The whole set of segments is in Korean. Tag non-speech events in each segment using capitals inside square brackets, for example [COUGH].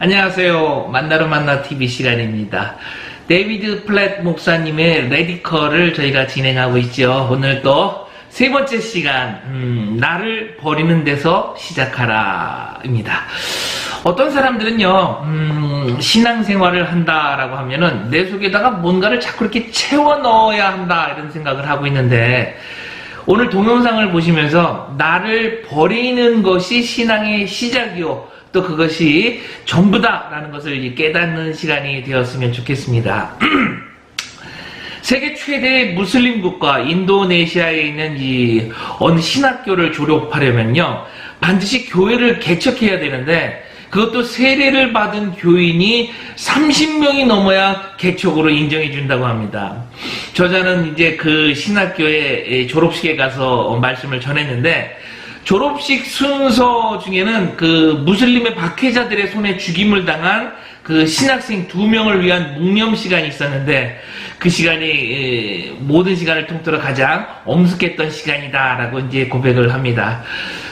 안녕하세요. 만나러 만나 TV 시간입니다. 데이비드 플랫 목사님의 레디컬을 저희가 진행하고 있죠. 오늘 또 세 번째 시간, 음, 나를 버리는 데서 시작하라입니다. 어떤 사람들은요, 음, 신앙생활을 한다라고 하면은 내 속에다가 뭔가를 자꾸 이렇게 채워 넣어야 한다 이런 생각을 하고 있는데 오늘 동영상을 보시면서 나를 버리는 것이 신앙의 시작이요. 또 그것이 전부다라는 것을 깨닫는 시간이 되었으면 좋겠습니다. [CLEARS THROAT] 세계 최대 무슬림 국가 인도네시아에 있는 이 어느 신학교를 졸업하려면요. 반드시 교회를 개척해야 되는데 그것도 세례를 받은 교인이 30명이 넘어야 개척으로 인정해 준다고 합니다. 저자는 이제 그 신학교의 졸업식에 가서 말씀을 전했는데 졸업식 순서 중에는 그 무슬림의 박해자들의 손에 죽임을 당한 그 신학생 두 명을 위한 묵념 시간이 있었는데 그 시간이 모든 시간을 통틀어 가장 엄숙했던 시간이다라고 이제 고백을 합니다.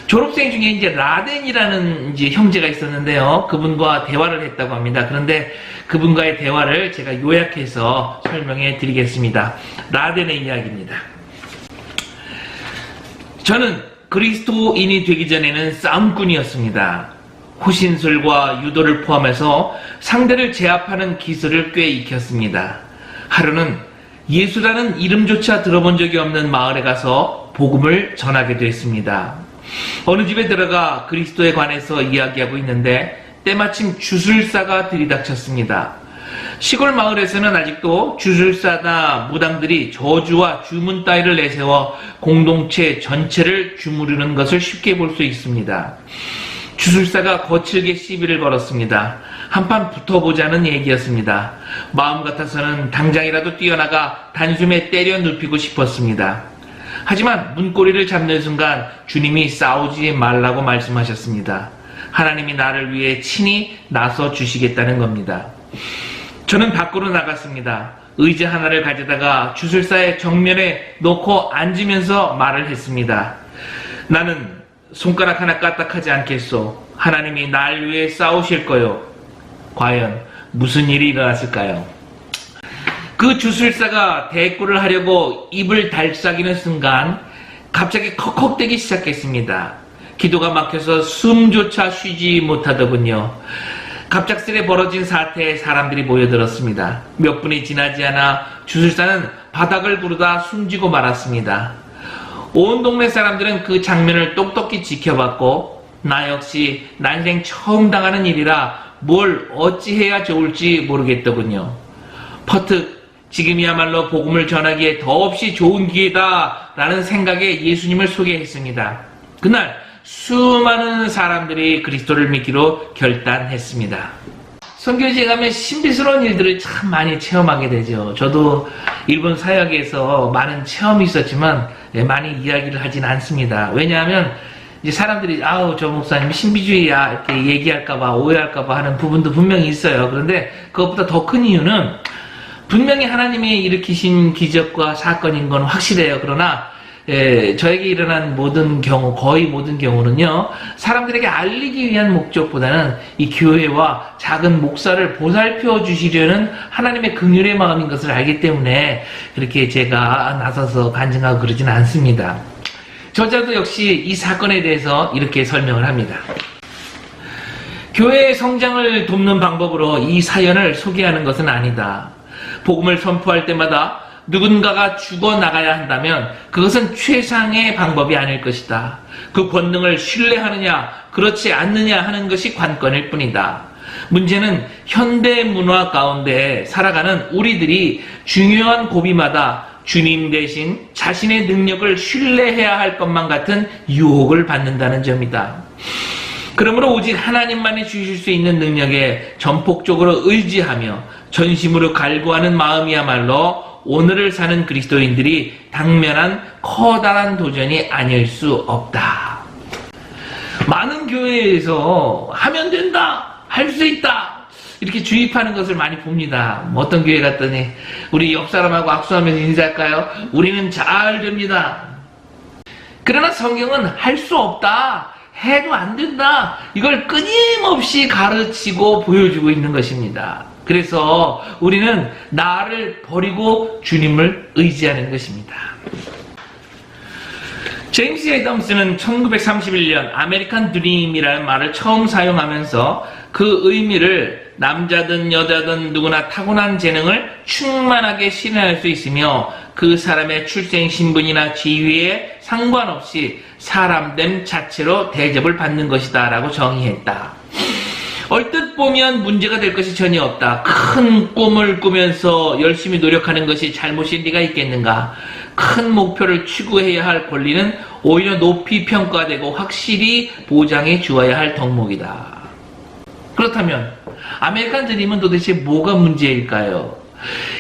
졸업생 중에 이제 라덴이라는 이제 형제가 있었는데요. 그분과 대화를 했다고 합니다. 그런데 그분과의 대화를 제가 요약해서 설명해 드리겠습니다. 라덴의 이야기입니다. 저는 그리스도인이 되기 전에는 싸움꾼이었습니다. 호신술과 유도를 포함해서 상대를 제압하는 기술을 꽤 익혔습니다. 하루는 예수라는 이름조차 들어본 적이 없는 마을에 가서 복음을 전하게 됐습니다. 어느 집에 들어가 그리스도에 관해서 이야기하고 있는데 때마침 주술사가 들이닥쳤습니다. 시골 마을에서는 아직도 주술사나 무당들이 저주와 주문 따위를 내세워 공동체 전체를 주무르는 것을 쉽게 볼 수 있습니다. 주술사가 거칠게 시비를 걸었습니다. 한판 붙어보자는 얘기였습니다. 마음 같아서는 당장이라도 뛰어나가 단숨에 때려 눕히고 싶었습니다. 하지만 문고리를 잡는 순간 주님이 싸우지 말라고 말씀하셨습니다. 하나님이 나를 위해 친히 나서 주시겠다는 겁니다. 저는 밖으로 나갔습니다. 의자 하나를 가져다가 주술사의 정면에 놓고 앉으면서 말을 했습니다. 나는 손가락 하나 까딱하지 않겠소. 하나님이 날 위해 싸우실 거요. 과연 무슨 일이 일어났을까요? 그 주술사가 대꾸를 하려고 입을 달싹이는 순간 갑자기 컥컥대기 시작했습니다. 기도가 막혀서 숨조차 쉬지 못하더군요. 갑작스레 벌어진 사태에 사람들이 모여들었습니다. 몇 분이 지나지 않아 주술사는 바닥을 구르다 숨지고 말았습니다. 온 동네 사람들은 그 장면을 똑똑히 지켜봤고 나 역시 난생 처음 당하는 일이라 뭘 어찌해야 좋을지 모르겠더군요. 퍼뜩 지금이야말로 복음을 전하기에 더없이 좋은 기회다 라는 생각에 예수님을 소개했습니다. 그날 수많은 사람들이 그리스도를 믿기로 결단했습니다. 선교지에 가면 신비스러운 일들을 참 많이 체험하게 되죠. 저도 일본 사역에서 많은 체험이 있었지만 예, 많이 이야기를 하진 않습니다. 왜냐하면 이제 사람들이 아우 저 목사님 신비주의야 이렇게 얘기할까봐 오해할까봐 하는 부분도 분명히 있어요. 그런데 그것보다 더 큰 이유는 분명히 하나님이 일으키신 기적과 사건인 건 확실해요. 그러나 예, 저에게 일어난 모든 경우, 거의 모든 경우는요, 사람들에게 알리기 위한 목적보다는 이 교회와 작은 목사를 보살펴 주시려는 하나님의 긍휼의 마음인 것을 알기 때문에 그렇게 제가 나서서 간증하고 그러진 않습니다. 저자도 역시 이 사건에 대해서 이렇게 설명을 합니다. 교회의 성장을 돕는 방법으로 이 사연을 소개하는 것은 아니다. 복음을 선포할 때마다 누군가가 죽어나가야 한다면 그것은 최상의 방법이 아닐 것이다. 그 권능을 신뢰하느냐, 그렇지 않느냐 하는 것이 관건일 뿐이다. 문제는 현대 문화 가운데 살아가는 우리들이 중요한 고비마다 주님 대신 자신의 능력을 신뢰해야 할 것만 같은 유혹을 받는다는 점이다. 그러므로 오직 하나님만이 주실 수 있는 능력에 전폭적으로 의지하며 전심으로 갈구하는 마음이야말로 오늘을 사는 그리스도인들이 당면한 커다란 도전이 아닐 수 없다. 많은 교회에서 하면 된다, 할 수 있다, 이렇게 주입하는 것을 많이 봅니다. 뭐 어떤 교회 갔더니 우리 옆 사람하고 악수하면서 인사할까요? 우리는 잘 됩니다. 그러나 성경은 할 수 없다, 해도 안 된다. 이걸 끊임없이 가르치고 보여주고 있는 것입니다. 그래서 우리는 나를 버리고 주님을 의지하는 것입니다. 제임스 에덤스는 1931년 아메리칸 드림이라는 말을 처음 사용하면서 그 의미를 남자든 여자든 누구나 타고난 재능을 충만하게 실현할 수 있으며 그 사람의 출생 신분이나 지위에 상관없이 사람됨 자체로 대접을 받는 것이다 라고 정의했다. 얼뜻 보면 문제가 될 것이 전혀 없다. 큰 꿈을 꾸면서 열심히 노력하는 것이 잘못일 리가 있겠는가? 큰 목표를 추구해야 할 권리는 오히려 높이 평가되고 확실히 보장해 주어야 할 덕목이다. 그렇다면 아메리칸 드림은 도대체 뭐가 문제일까요?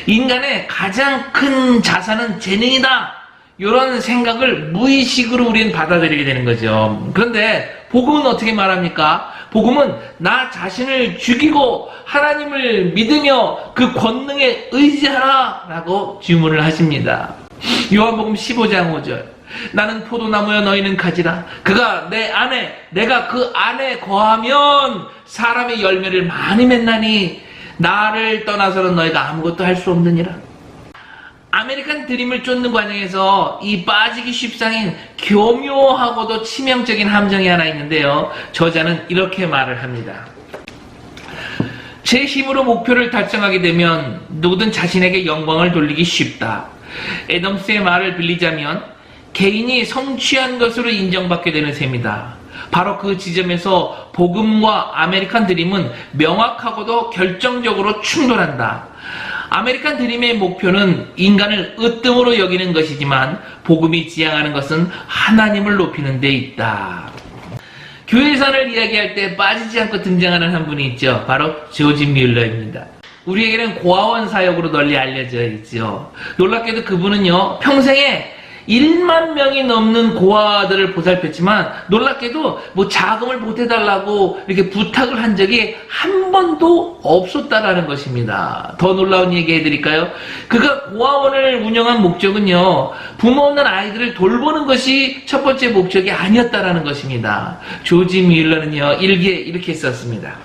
인간의 가장 큰 자산은 재능이다. 이런 생각을 무의식으로 우리는 받아들이게 되는 거죠. 그런데 복음은 어떻게 말합니까? 복음은 나 자신을 죽이고 하나님을 믿으며 그 권능에 의지하라 라고 주문을 하십니다. 요한복음 15장 5절 나는 포도나무여 너희는 가지라 그가 내 안에 내가 그 안에 거하면 사람의 열매를 많이 맺나니 나를 떠나서는 너희가 아무것도 할 수 없느니라 아메리칸 드림을 쫓는 과정에서 이 빠지기 쉽상인 교묘하고도 치명적인 함정이 하나 있는데요. 저자는 이렇게 말을 합니다. 제 힘으로 목표를 달성하게 되면 누구든 자신에게 영광을 돌리기 쉽다. 에덤스의 말을 빌리자면 개인이 성취한 것으로 인정받게 되는 셈이다. 바로 그 지점에서 복음과 아메리칸 드림은 명확하고도 결정적으로 충돌한다. 아메리칸 드림의 목표는 인간을 으뜸으로 여기는 것이지만 복음이 지향하는 것은 하나님을 높이는 데 있다. 교회 산을 이야기할 때 빠지지 않고 등장하는 한 분이 있죠. 바로 조지 뮬러입니다. 우리에게는 고아원 사역으로 널리 알려져 있죠. 놀랍게도 그분은요, 평생에 1만 명이 넘는 고아들을 보살폈지만 놀랍게도 뭐 자금을 보태달라고 이렇게 부탁을 한 적이 한 번도 없었다라는 것입니다. 더 놀라운 얘기 해드릴까요? 그가 고아원을 운영한 목적은요, 부모 없는 아이들을 돌보는 것이 첫 번째 목적이 아니었다라는 것입니다. 조지 밀러는요, 일기에 이렇게 썼습니다.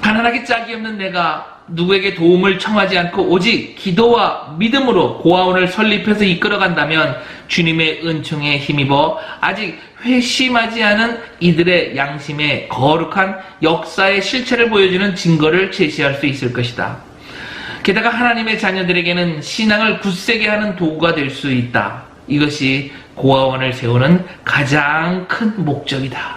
가난하게 짝이 없는 내가 누구에게 도움을 청하지 않고 오직 기도와 믿음으로 고아원을 설립해서 이끌어간다면 주님의 은총에 힘입어 아직 회심하지 않은 이들의 양심에 거룩한 역사의 실체를 보여주는 증거를 제시할 수 있을 것이다. 게다가 하나님의 자녀들에게는 신앙을 굳세게 하는 도구가 될 수 있다. 이것이 고아원을 세우는 가장 큰 목적이다.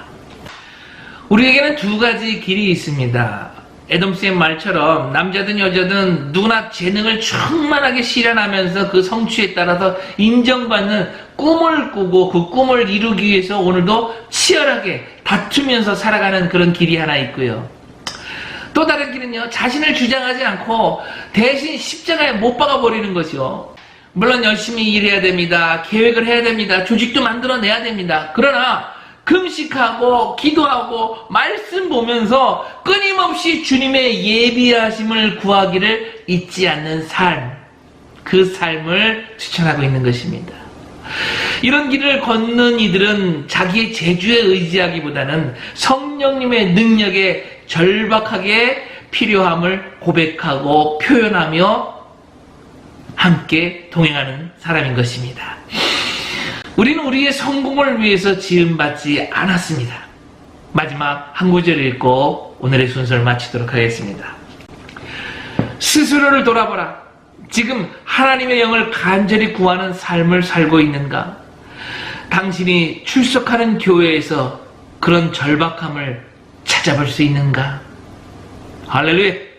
우리에게는 두 가지 길이 있습니다. 에덤스의 말처럼 남자든 여자든 누구나 재능을 충만하게 실현하면서 그 성취에 따라서 인정받는 꿈을 꾸고 그 꿈을 이루기 위해서 오늘도 치열하게 다투면서 살아가는 그런 길이 하나 있고요. 또 다른 길은요, 자신을 주장하지 않고 대신 십자가에 못 박아버리는 것이요. 물론 열심히 일해야 됩니다. 계획을 해야 됩니다. 조직도 만들어내야 됩니다. 그러나 금식하고 기도하고 말씀 보면서 끊임없이 주님의 예비하심을 구하기를 잊지 않는 삶. 그 삶을 추천하고 있는 것입니다. 이런 길을 걷는 이들은 자기의 재주에 의지하기보다는 성령님의 능력에 절박하게 필요함을 고백하고 표현하며 함께 동행하는 사람인 것입니다. 우리는 우리의 성공을 위해서 지음받지 않았습니다. 마지막 한 구절 읽고 오늘의 순서를 마치도록 하겠습니다. 스스로를 돌아보라. 지금 하나님의 영을 간절히 구하는 삶을 살고 있는가? 당신이 출석하는 교회에서 그런 절박함을 찾아볼 수 있는가? 할렐루야!